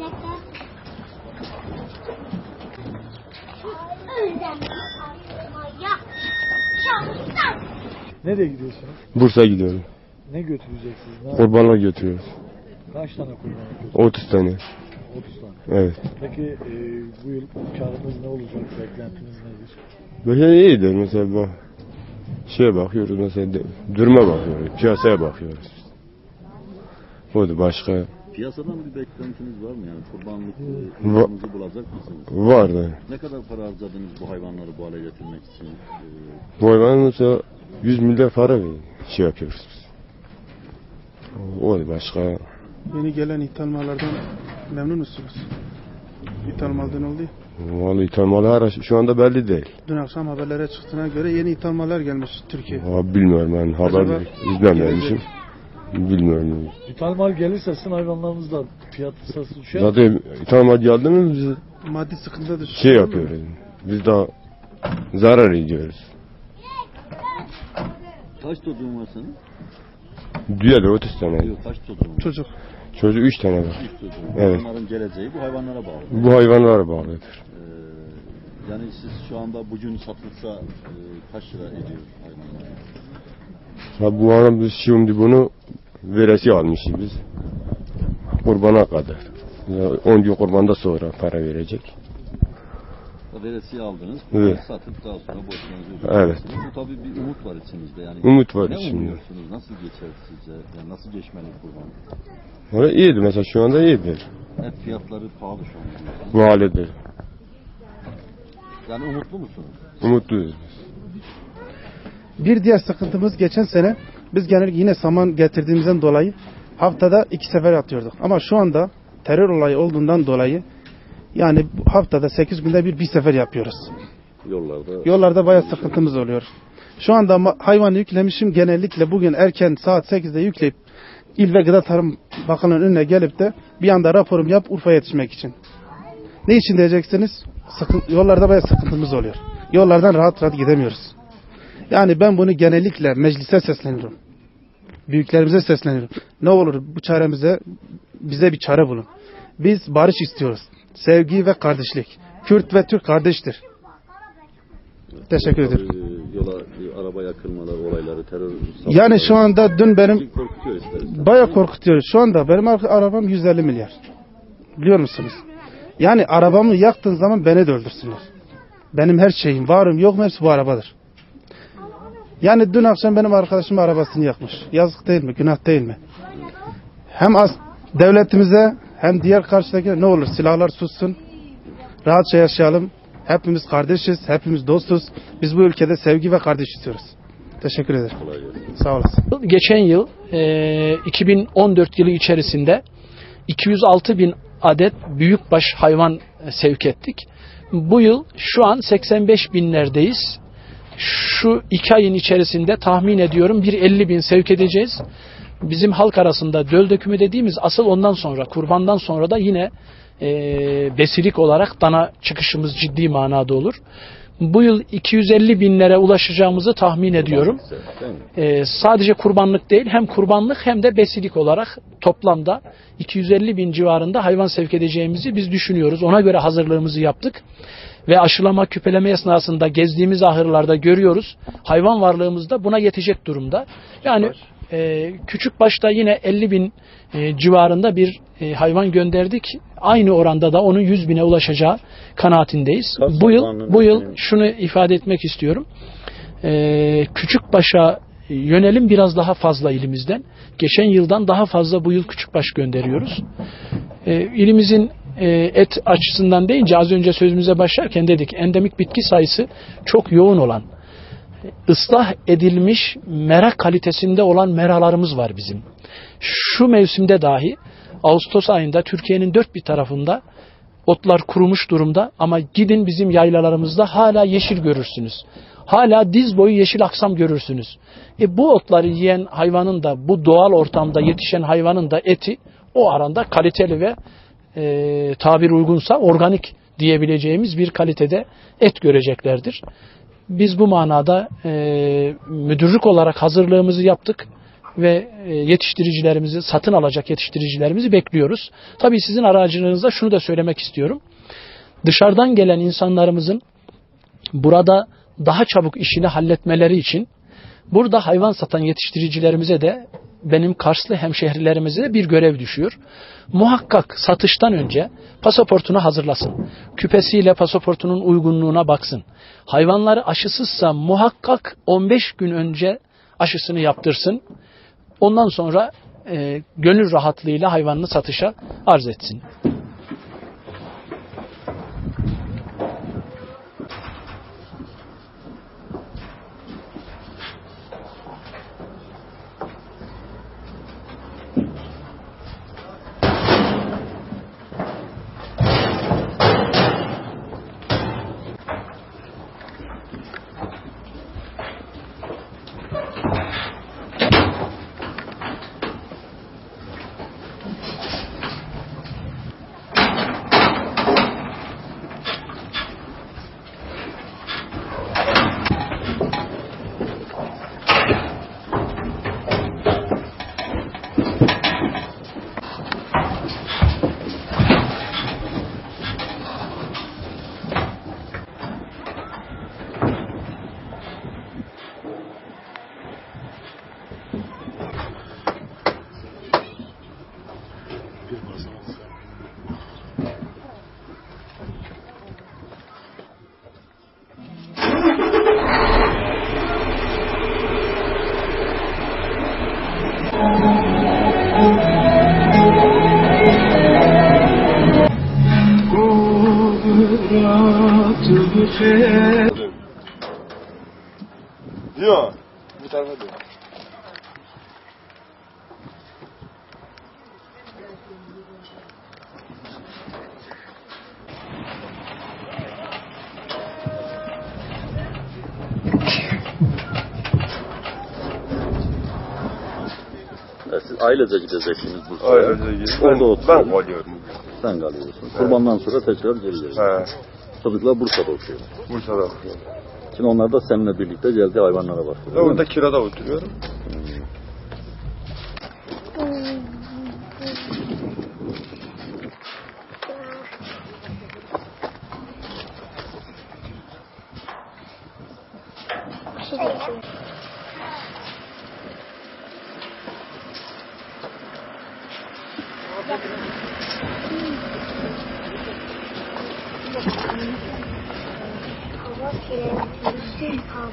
inekler. Önden ya. Şahıslar. Nereye gidiyorsunuz? Bursa gidiyorum. Ne götüreceksiniz? Ne Kurbanlar götürüyoruz. Kaç tane kurban yapıyorsunuz? 30 tane. 30 tane. Evet. Peki e, bu yıl karınız ne olacak? Beklentiniz nedir? Böyle iyidir mesela bu. Şeye bakıyoruz mesela duruma bakıyoruz. Piyasaya bakıyoruz. O da başka Piyasadan bir beklentiniz var mı yani kurbanlık e, Va- kurbanınızı bulacak mısınız? vardı. Ne kadar para harcadınız bu hayvanları bu hale getirmek için? Ee, Bu hayvan mesela 100 milyar para ver- şey yapıyoruz biz. O da başka. Yeni gelen ithal mallardan memnun musunuz? İthal maldan oldu. Vallahi ithal hala şu anda belli değil. Dün akşam haberlere çıktığına göre yeni ithal mallar gelmiş Türkiye. Abi bilmiyorum ben haber Acaba izlememişim. gelecek? Bilmiyorum. İthal mal gelirse sizin hayvanlarınızda fiyat satı düşer. Zaten ithal mal geldi mi biz Maddi sıkıntıda düştü. şey yapıyoruz. Biz daha zarar ediyoruz. kaç çocuğun var senin? Düğeli 30 tane. Yok kaç çocuğun var? Çocuk. Çocuğu 3 tane var. Üç çocuğun. Evet. Onların geleceği bu hayvanlara bağlı. Bu hayvanlara bağlıdır. Ee, yani siz şu anda bugün satılsa e, kaç lira ediyor hayvanlar? Ha bu ara biz şimdi bunu veresi almışız biz. Kurbana kadar. Ya 10 gün kurbanda sonra para verecek. Veresiye aldınız, Evet. satıp daha sonra borçlarınızı Evet. Bu tabii bir umut var içinizde yani. Umut var ne içimde. umuyorsunuz? Nasıl geçer sizce? Yani nasıl geçmeli kurban? Öyle iyidir mesela şu anda iyidir. Et fiyatları pahalı şu an. diyorsunuz. Bu haledir. Yani umutlu musunuz? Umutluyuz. Bir diğer sıkıntımız geçen sene biz genellikle yine saman getirdiğimizden dolayı haftada iki sefer atıyorduk. Ama şu anda terör olayı olduğundan dolayı yani haftada 8 günde bir bir sefer yapıyoruz. Yollarda Yollarda bayağı sıkıntımız oluyor. Şu anda hayvanı yüklemişim genellikle bugün erken saat 8'de yükleyip İl ve Gıda Tarım Bakanlığı'nın önüne gelip de bir anda raporum yap Urfa'ya yetişmek için. Ne için diyeceksiniz? Sıkın, yollarda bayağı sıkıntımız oluyor. Yollardan rahat rahat gidemiyoruz. Yani ben bunu genellikle meclise sesleniyorum. Büyüklerimize sesleniyorum. Ne olur bu çaremize bize bir çare bulun. Biz barış istiyoruz. Sevgi ve kardeşlik. Kürt ve Türk kardeştir. Teşekkür ederim. Yola araba yakılmalar olayları terör Yani şu anda dün benim bayağı korkutuyor. Şu anda benim ar- arabam 150 milyar. Biliyor musunuz? Yani arabamı yaktığın zaman beni de öldürsünler. Benim her şeyim, varım, yok hepsi bu arabadır. Yani dün akşam benim arkadaşım arabasını yakmış. Yazık değil mi? Günah değil mi? Hem az devletimize hem diğer karşıdaki ne olur silahlar sussun. Rahatça yaşayalım. Hepimiz kardeşiz, hepimiz dostuz. Biz bu ülkede sevgi ve kardeş istiyoruz. Teşekkür ederim. Sağ olasın. Geçen yıl e, 2014 yılı içerisinde 206 bin adet büyükbaş hayvan sevk ettik. Bu yıl şu an 85 binlerdeyiz. Şu iki ayın içerisinde tahmin ediyorum bir 50 bin sevk edeceğiz. Bizim halk arasında döl dökümü dediğimiz asıl ondan sonra kurbandan sonra da yine e, besilik olarak dana çıkışımız ciddi manada olur. Bu yıl 250 binlere ulaşacağımızı tahmin ediyorum. Ee, sadece kurbanlık değil hem kurbanlık hem de besilik olarak toplamda 250 bin civarında hayvan sevk edeceğimizi biz düşünüyoruz. Ona göre hazırlığımızı yaptık. Ve aşılama küpeleme esnasında gezdiğimiz ahırlarda görüyoruz. Hayvan varlığımız da buna yetecek durumda. Yani e, küçük başta yine 50 bin e, civarında bir e, hayvan gönderdik. Aynı oranda da onun 100 bine ulaşacağı kanaatindeyiz. Kaç Bu yıl bu yıl şunu ifade etmek istiyorum. Ee, Küçükbaş'a yönelim biraz daha fazla ilimizden. Geçen yıldan daha fazla bu yıl Küçükbaş gönderiyoruz. Ee, ilimizin e, et açısından deyince az önce sözümüze başlarken dedik endemik bitki sayısı çok yoğun olan ıslah edilmiş mera kalitesinde olan meralarımız var bizim. Şu mevsimde dahi Ağustos ayında Türkiye'nin dört bir tarafında otlar kurumuş durumda ama gidin bizim yaylalarımızda hala yeşil görürsünüz. Hala diz boyu yeşil aksam görürsünüz. E bu otları yiyen hayvanın da bu doğal ortamda yetişen hayvanın da eti o aranda kaliteli ve e, tabir uygunsa organik diyebileceğimiz bir kalitede et göreceklerdir. Biz bu manada e, müdürlük olarak hazırlığımızı yaptık ve e, yetiştiricilerimizi, satın alacak yetiştiricilerimizi bekliyoruz. Tabii sizin aracınızda şunu da söylemek istiyorum. Dışarıdan gelen insanlarımızın burada daha çabuk işini halletmeleri için burada hayvan satan yetiştiricilerimize de benim Karslı hemşehrilerimize de bir görev düşüyor. Muhakkak satıştan önce pasaportunu hazırlasın. Küpesiyle pasaportunun uygunluğuna baksın. Hayvanları aşısızsa muhakkak 15 gün önce aşısını yaptırsın. Ondan sonra e, gönül rahatlığıyla hayvanını satışa arz etsin. Yok. Bu tarafa. E, siz ailece gideceksiniz bu Ailece gidip Orada ben, oturuyorsun. ben kalıyorum. Sen kalıyorsun. Kurbandan sonra tekrar geri geliyorsun. Çocuklar Bursa'da okuyor. Bursa'da okuyorum. Şimdi onlar da seninle birlikte geldi hayvanlara bakıyor. Mi? orada kirada oturuyorum. Bir şey 好多ก不是糖